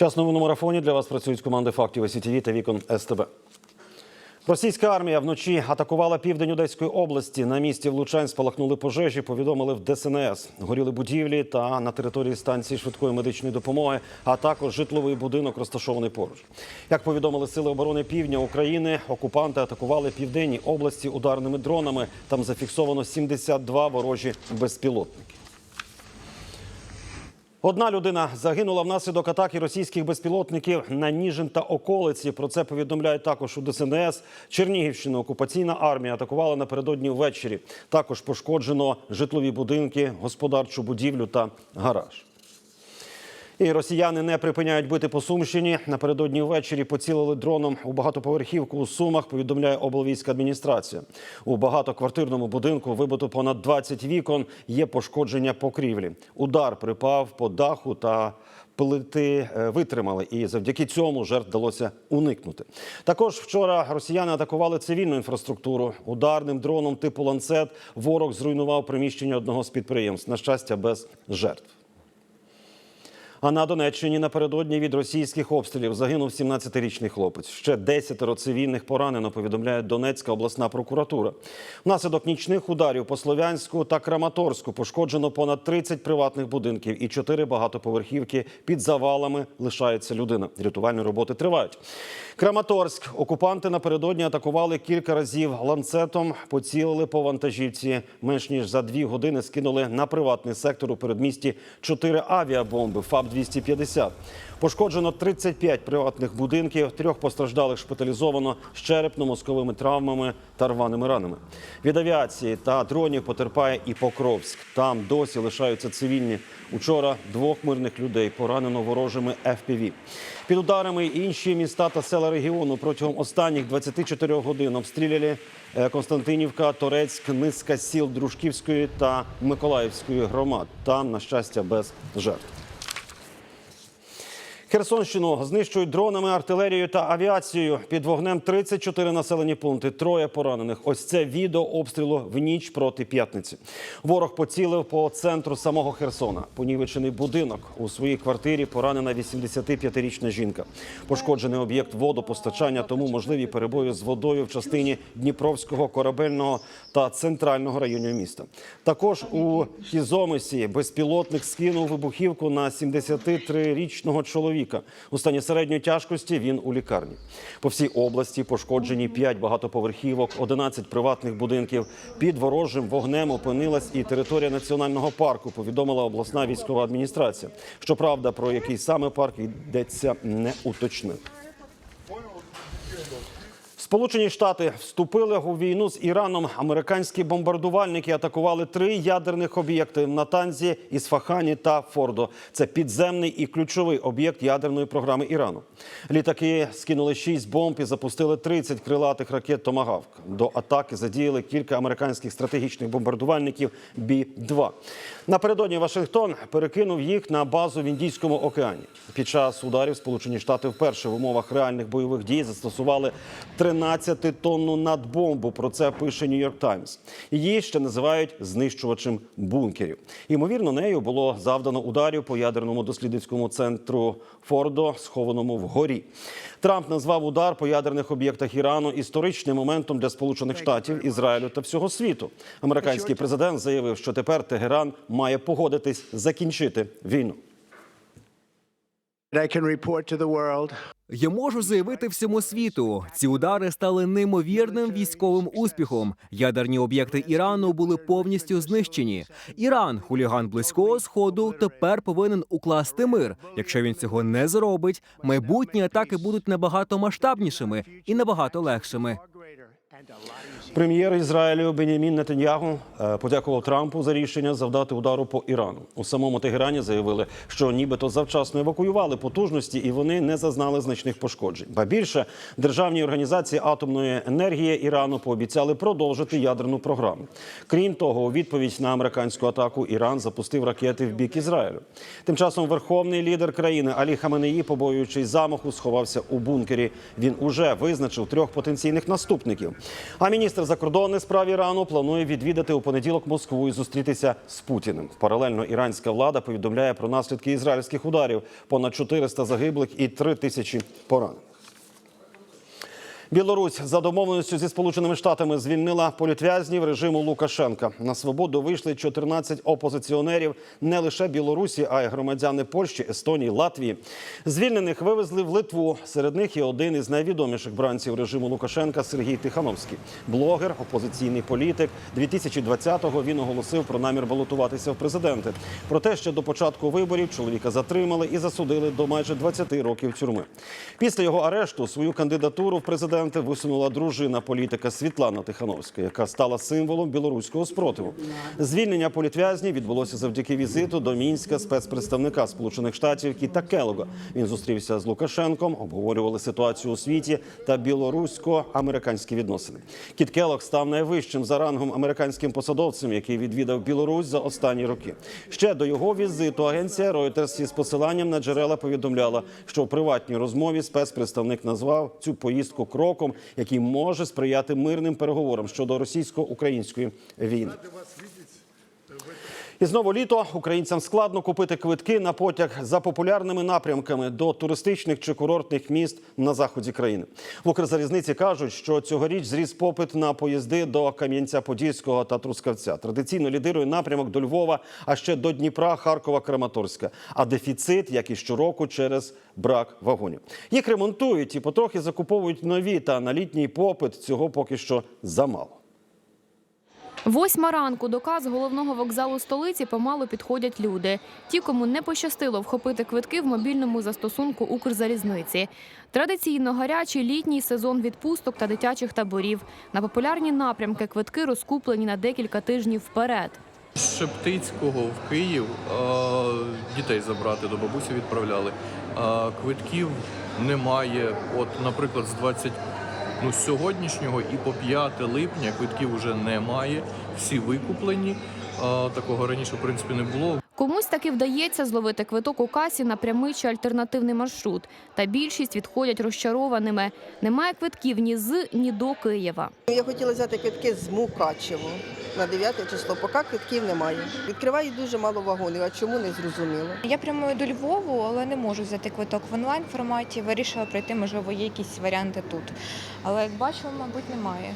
Час новому марафоні для вас працюють команди фактів СІТВ та вікон СТБ. Російська армія вночі атакувала південь Одеської області. На місці влучань спалахнули пожежі. Повідомили в ДСНС. Горіли будівлі та на території станції швидкої медичної допомоги, а також житловий будинок розташований поруч. Як повідомили сили оборони Півдня України, окупанти атакували південні області ударними дронами. Там зафіксовано 72 ворожі безпілотники. Одна людина загинула внаслідок атаки російських безпілотників на Ніжин та околиці. Про це повідомляють також у ДСНС. Чернігівщина окупаційна армія атакувала напередодні ввечері. Також пошкоджено житлові будинки, господарчу будівлю та гараж. І росіяни не припиняють бити по Сумщині. Напередодні ввечері поцілили дроном у багатоповерхівку у Сумах. Повідомляє облвійська адміністрація. У багатоквартирному будинку вибито понад 20 вікон. Є пошкодження покрівлі. Удар припав по даху та плити е, витримали, і завдяки цьому жертв вдалося уникнути. Також вчора росіяни атакували цивільну інфраструктуру. Ударним дроном типу ланцет ворог зруйнував приміщення одного з підприємств. На щастя, без жертв. А на Донеччині напередодні від російських обстрілів загинув 17-річний хлопець. Ще десятеро цивільних поранено, повідомляє Донецька обласна прокуратура. Внаслідок нічних ударів по Слов'янську та Краматорську пошкоджено понад 30 приватних будинків і 4 багатоповерхівки. Під завалами лишається людина. Рятувальні роботи тривають. Краматорськ. Окупанти напередодні атакували кілька разів ланцетом, поцілили по вантажівці. Менш ніж за дві години скинули на приватний сектор у передмісті чотири авіабомби ФАБ-250. Пошкоджено 35 приватних будинків, трьох постраждалих шпиталізовано з черепно-мозковими травмами та рваними ранами. Від авіації та дронів потерпає і Покровськ. Там досі лишаються цивільні. Учора двох мирних людей поранено ворожими FPV. Під ударами інші міста та села регіону протягом останніх 24 годин обстріляли е, Константинівка, Торецьк, низка сіл Дружківської та Миколаївської громад. Там, на щастя, без жертв. Херсонщину знищують дронами, артилерією та авіацією. Під вогнем 34 населені пункти, троє поранених. Ось це відео обстрілу в ніч проти п'ятниці. Ворог поцілив по центру самого Херсона. Понівечений будинок у своїй квартирі поранена 85-річна жінка. Пошкоджений об'єкт водопостачання, тому можливі перебої з водою в частині Дніпровського корабельного та центрального районів міста. Також у Кізомисі безпілотник скинув вибухівку на 73-річного чоловіка. У стані середньої тяжкості він у лікарні. По всій області пошкоджені 5 багатоповерхівок, 11 приватних будинків. Під ворожим вогнем опинилась і територія національного парку. Повідомила обласна військова адміністрація. Щоправда, про який саме парк йдеться не уточнив. Сполучені Штати вступили у війну з Іраном. Американські бомбардувальники атакували три ядерних об'єкти в Натанзі, Ісфахані та Фордо. Це підземний і ключовий об'єкт ядерної програми Ірану. Літаки скинули шість бомб і запустили 30 крилатих ракет Томагавк. До атаки задіяли кілька американських стратегічних бомбардувальників Бі-2. Напередодні Вашингтон перекинув їх на базу в Індійському океані. Під час ударів Сполучені Штати вперше в умовах реальних бойових дій застосували 13-тонну надбомбу. Про це пише Нью-Йорк Таймс. Її ще називають знищувачем бункерів. Ймовірно, нею було завдано ударів по ядерному дослідницькому центру Фордо, схованому вгорі. Трамп назвав удар по ядерних об'єктах Ірану історичним моментом для Сполучених Штатів, Ізраїлю та всього світу. Американський президент заявив, що тепер Тегеран має погодитись закінчити війну. I Я можу заявити всьому світу, ці удари стали неймовірним військовим успіхом. Ядерні об'єкти Ірану були повністю знищені. Іран, хуліган близького сходу, тепер повинен укласти мир. Якщо він цього не зробить, майбутні атаки будуть набагато масштабнішими і набагато легшими. Прем'єр Ізраїлю Бенямін Нетаньягу е, подякував Трампу за рішення завдати удару по Ірану. У самому Тегерані заявили, що нібито завчасно евакуювали потужності і вони не зазнали значних пошкоджень. Ба більше державні організації атомної енергії Ірану пообіцяли продовжити ядерну програму. Крім того, у відповідь на американську атаку Іран запустив ракети в бік Ізраїлю. Тим часом верховний лідер країни Алі Хаменеї, побоюючись замаху, сховався у бункері. Він уже визначив трьох потенційних наступників. А міністр закордонних справ Ірану планує відвідати у понеділок Москву і зустрітися з Путіним. Паралельно іранська влада повідомляє про наслідки ізраїльських ударів: понад 400 загиблих і 3 тисячі поранених. Білорусь за домовленістю зі сполученими штатами звільнила політв'язнів режиму Лукашенка. На свободу вийшли 14 опозиціонерів не лише Білорусі, а й громадяни Польщі, Естонії, Латвії. Звільнених вивезли в Литву. Серед них і один із найвідоміших бранців режиму Лукашенка Сергій Тихановський. Блогер, опозиційний політик. 2020-го він оголосив про намір балотуватися в президенти. Проте ще до початку виборів чоловіка затримали і засудили до майже 20 років тюрми. Після його арешту свою кандидатуру в президенти висунула дружина політика Світлана Тихановська, яка стала символом білоруського спротиву. Звільнення політв'язнів відбулося завдяки візиту до мінська спецпредставника Сполучених Штатів Кіта Келога. Він зустрівся з Лукашенком, обговорювали ситуацію у світі та білорусько-американські відносини. Кіт Келог став найвищим за рангом американським посадовцем, який відвідав Білорусь за останні роки. Ще до його візиту агенція Reuters із посиланням на джерела повідомляла, що в приватній розмові спецпредставник назвав цю поїздку кроком, який може сприяти мирним переговорам щодо російсько-української війни. І знову літо українцям складно купити квитки на потяг за популярними напрямками до туристичних чи курортних міст на заході країни. В Укрзалізниці кажуть, що цьогоріч зріс попит на поїзди до Кам'янця-Подільського та Трускавця. Традиційно лідирує напрямок до Львова, а ще до Дніпра, Харкова, Краматорська. А дефіцит, як і щороку, через брак вагонів. Їх ремонтують і потрохи закуповують нові. Та на літній попит цього поки що замало. Восьма ранку до каз головного вокзалу столиці помалу підходять люди. Ті, кому не пощастило вхопити квитки в мобільному застосунку Укрзалізниці. Традиційно гарячий літній сезон відпусток та дитячих таборів. На популярні напрямки квитки розкуплені на декілька тижнів вперед. З Шептицького в Київ е, дітей забрати до бабусі відправляли. Е, квитків немає. От, наприклад, з 20 ну, з сьогоднішнього і по 5 липня квитків вже немає. Всі викуплені. Такого раніше, в принципі, не було. Комусь таки вдається зловити квиток у касі на прямий чи альтернативний маршрут. Та більшість відходять розчарованими. Немає квитків ні з, ні до Києва. Я хотіла взяти квитки з Мукачево на 9 число, поки квитків немає. Відкривають дуже мало вагонів, а чому не зрозуміло. Я прямую до Львову, але не можу взяти квиток в онлайн форматі. Вирішила прийти, можливо, є якісь варіанти тут. Але як бачу, мабуть, немає.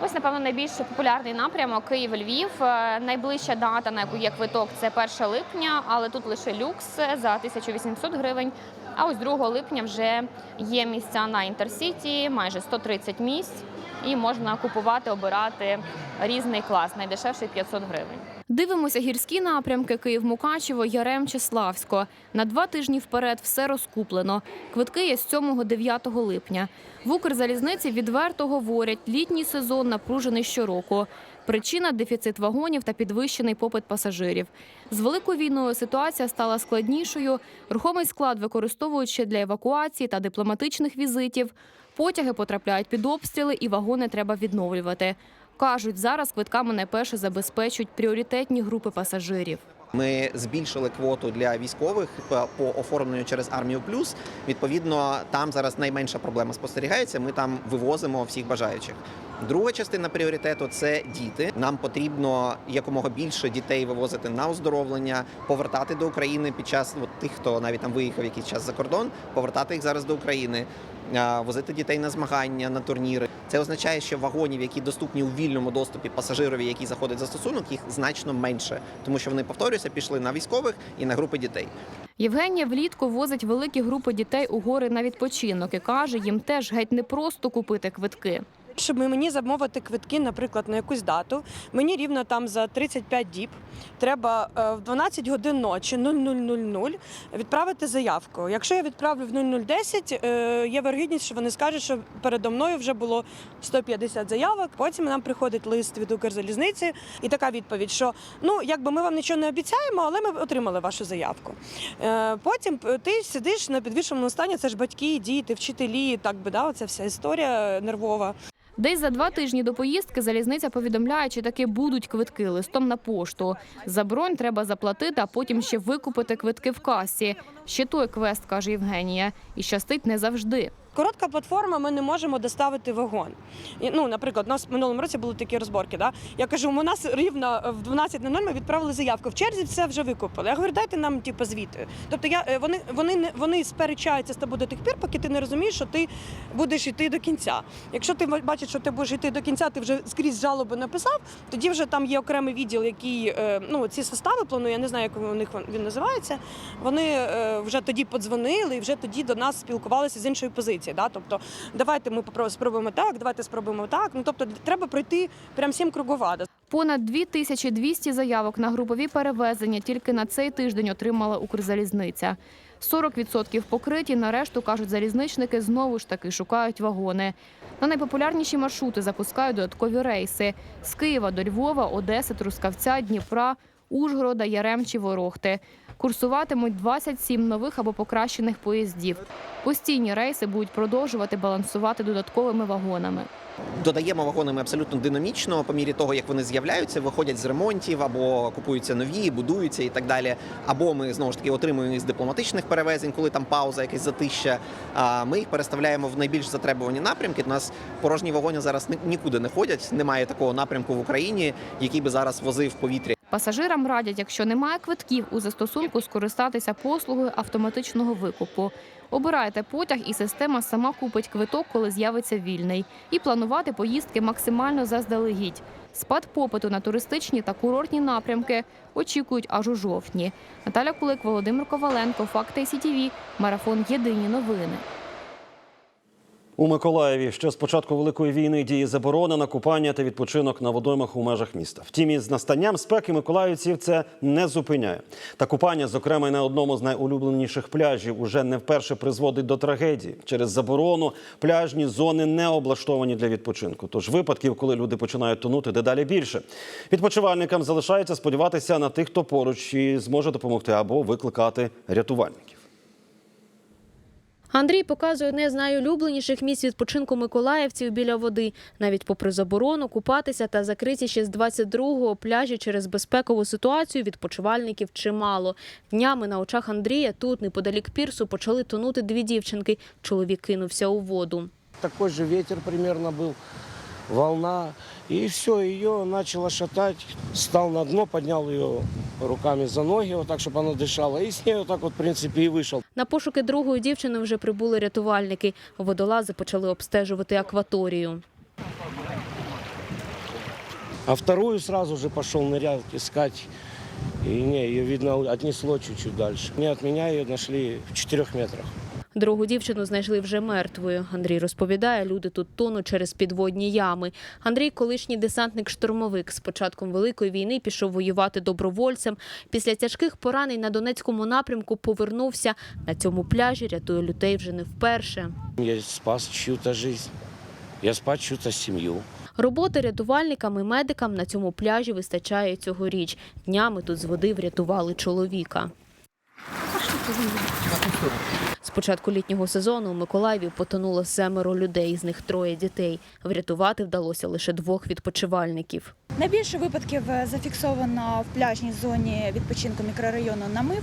Ось, напевно, найбільш популярний напрямок Київ-Львів. Е, Найближча дата, на яку є квиток, це 1 липня, але тут лише люкс за 1800 гривень. А ось 2 липня вже є місця на інтерсіті, майже 130 місць, і можна купувати, обирати різний клас, найдешевший 500 гривень. Дивимося гірські напрямки Київ-Мукачево, Ярем чи Славсько. На два тижні вперед все розкуплено. Квитки є з 7-9 липня. В Укрзалізниці відверто говорять, літній сезон напружений щороку. Причина дефіцит вагонів та підвищений попит пасажирів. З великою війною ситуація стала складнішою. Рухомий склад використовують ще для евакуації та дипломатичних візитів. Потяги потрапляють під обстріли і вагони треба відновлювати. Кажуть, зараз квитками найперше забезпечують пріоритетні групи пасажирів. Ми збільшили квоту для військових по- оформленню через армію плюс. Відповідно, там зараз найменша проблема спостерігається. Ми там вивозимо всіх бажаючих. Друга частина пріоритету це діти. Нам потрібно якомога більше дітей вивозити на оздоровлення, повертати до України під час от, тих, хто навіть там виїхав якийсь час за кордон, повертати їх зараз до України, возити дітей на змагання, на турніри. Це означає, що вагонів, які доступні у вільному доступі пасажирові, які заходять за стосунок, їх значно менше, тому що вони повторююся, пішли на військових і на групи дітей. Євгенія влітку возить великі групи дітей у гори на відпочинок і каже, їм теж геть не просто купити квитки. Щоб мені замовити квитки, наприклад, на якусь дату, мені рівно там за 35 діб треба е, в 12 годин ночі 00.00 відправити заявку. Якщо я відправлю в 00.10, е, є вергідність, що вони скажуть, що передо мною вже було 150 заявок. Потім нам приходить лист від Укрзалізниці і така відповідь, що ну якби ми вам нічого не обіцяємо, але ми отримали вашу заявку. Е, Потім ти сидиш на підвішеному стані, це ж батьки, діти, вчителі, так би да, оця вся історія нервова. Десь за два тижні до поїздки залізниця повідомляє, чи таки будуть квитки листом на пошту. За бронь треба заплатити, а потім ще викупити квитки в касі. Ще той квест, каже Євгенія, і щастить не завжди. Коротка платформа, ми не можемо доставити вагон. Ну, наприклад, у нас в минулому році були такі розборки. Да? Я кажу, у нас рівно в 12.00 ми відправили заявку. В черзі все вже викупили. Я говорю, дайте нам типу, звіти. Тобто я, е, вони, вони, вони сперечаються з тобою до тих пір, поки ти не розумієш, що ти будеш йти до кінця. Якщо ти бачиш, що ти будеш йти до кінця, ти вже скрізь жалоби написав, тоді вже там є окремий відділ, який е, ну, ці состави планує, я не знаю, як у них він називається. Вони е, вже тоді подзвонили і вже тоді до нас спілкувалися з іншої позиції. Да? Тобто, давайте ми спробуємо так, давайте спробуємо так. Ну тобто, треба пройти прям сім кругова. Понад 2200 заявок на групові перевезення тільки на цей тиждень отримала Укрзалізниця. 40% покриті, на решту, кажуть залізничники, знову ж таки шукають вагони. На найпопулярніші маршрути запускають додаткові рейси з Києва до Львова, Одеси, Трускавця, Дніпра, Ужгорода, Яремчі, Ворохти. Курсуватимуть 27 нових або покращених поїздів. Постійні рейси будуть продовжувати балансувати додатковими вагонами. Додаємо вагони ми абсолютно динамічно, по мірі того, як вони з'являються, виходять з ремонтів або купуються нові, будуються і так далі. Або ми знову ж таки отримуємо їх з дипломатичних перевезень, коли там пауза, якась затища. Ми їх переставляємо в найбільш затребувані напрямки. У нас порожні вагони зараз нікуди не ходять. Немає такого напрямку в Україні, який би зараз возив повітря. Пасажирам радять, якщо немає квитків у застосунку, скористатися послугою автоматичного викупу. Обирайте потяг, і система сама купить квиток, коли з'явиться вільний, і планувати поїздки максимально заздалегідь. Спад попиту на туристичні та курортні напрямки очікують аж у жовтні. Наталя Кулик, Володимир Коваленко, Факти СІТІВІ, Марафон Єдині новини. У Миколаєві ще з початку великої війни діє заборона на купання та відпочинок на водоймах у межах міста. Втім, із настанням спеки миколаївців це не зупиняє. Та купання, зокрема, й на одному з найулюбленіших пляжів, уже не вперше призводить до трагедії. Через заборону пляжні зони не облаштовані для відпочинку. Тож випадків, коли люди починають тонути, дедалі більше. Відпочивальникам залишається сподіватися на тих, хто поруч і зможе допомогти або викликати рятувальників. Андрій показує одне з найулюбленіших місць відпочинку миколаївців біля води. Навіть попри заборону купатися та закриті ще з 22-го пляжі через безпекову ситуацію відпочивальників чимало. Днями на очах Андрія тут, неподалік пірсу, почали тонути дві дівчинки. Чоловік кинувся у воду. Також же вітер приблизно был, волна. И все, ее начало шатать. Стал на дно, поднял ее руками за ноги, вот так, чтобы она дышала. И с ней вот так вот, в принципе, и вышел. На пошуки другої дівчини вже прибули рятувальники. Водолази почали обстежувати акваторію. А вторую сразу же пошел нырять, искать. И не, ее, видно, отнесло чуть-чуть дальше. Не от меня ее нашли в четырех метрах. Другу дівчину знайшли вже мертвою. Андрій розповідає, люди тут тонуть через підводні ями. Андрій, колишній десантник-штурмовик, з початком великої війни пішов воювати добровольцем. Після тяжких поранень на Донецькому напрямку повернувся. На цьому пляжі рятує людей вже не вперше. Я спас чью-то жизнь. Я спас чью-то семью. Роботи рятувальникам і медикам на цьому пляжі вистачає цьогоріч. Днями тут з води врятували чоловіка. З початку літнього сезону у Миколаєві потонуло семеро людей, з них троє дітей. Врятувати вдалося лише двох відпочивальників. Найбільше випадків е, зафіксовано в пляжній зоні відпочинку мікрорайону Намив.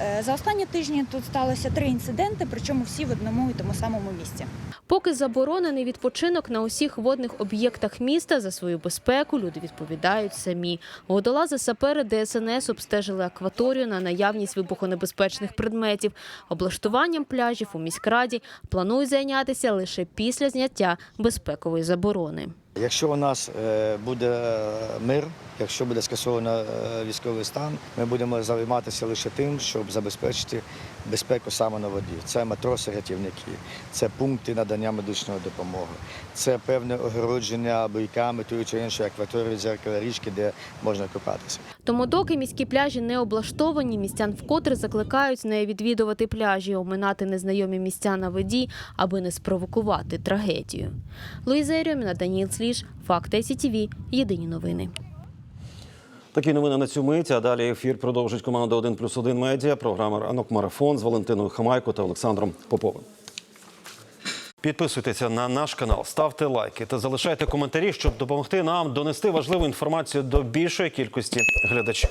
Е, За останні тижні тут сталося три інциденти, причому всі в одному і тому самому місці. Поки заборонений відпочинок на усіх водних об'єктах міста, за свою безпеку люди відповідають самі. Водолази сапери ДСНС обстежили акваторію на наявність вибухонебезпечних предметів. Облаштуванням пляжів у міськраді планують зайнятися лише після зняття безпекової заборони. Якщо у нас е, буде мир, якщо буде скасовано е, військовий стан, ми будемо займатися лише тим, щоб забезпечити безпеку саме на воді. Це матроси, рятівники, це пункти надання медичної допомоги, це певне огородження бойками тої чи іншої акваторії дзеркала річки, де можна купатися. Тому, доки міські пляжі не облаштовані, містян вкотре закликають не відвідувати пляжі, оминати незнайомі місця на воді, аби не спровокувати трагедію. Луїза Єрьоміна, Даніл Сліж, Факти СІТІВІ. Єдині новини. Такі новини на цю мить. А далі ефір продовжить команда 1 плюс 1 медіа. Програма Ранок Марафон з Валентиною Хамайко та Олександром Поповим. Підписуйтеся на наш канал, ставте лайки та залишайте коментарі, щоб допомогти нам донести важливу інформацію до більшої кількості глядачів.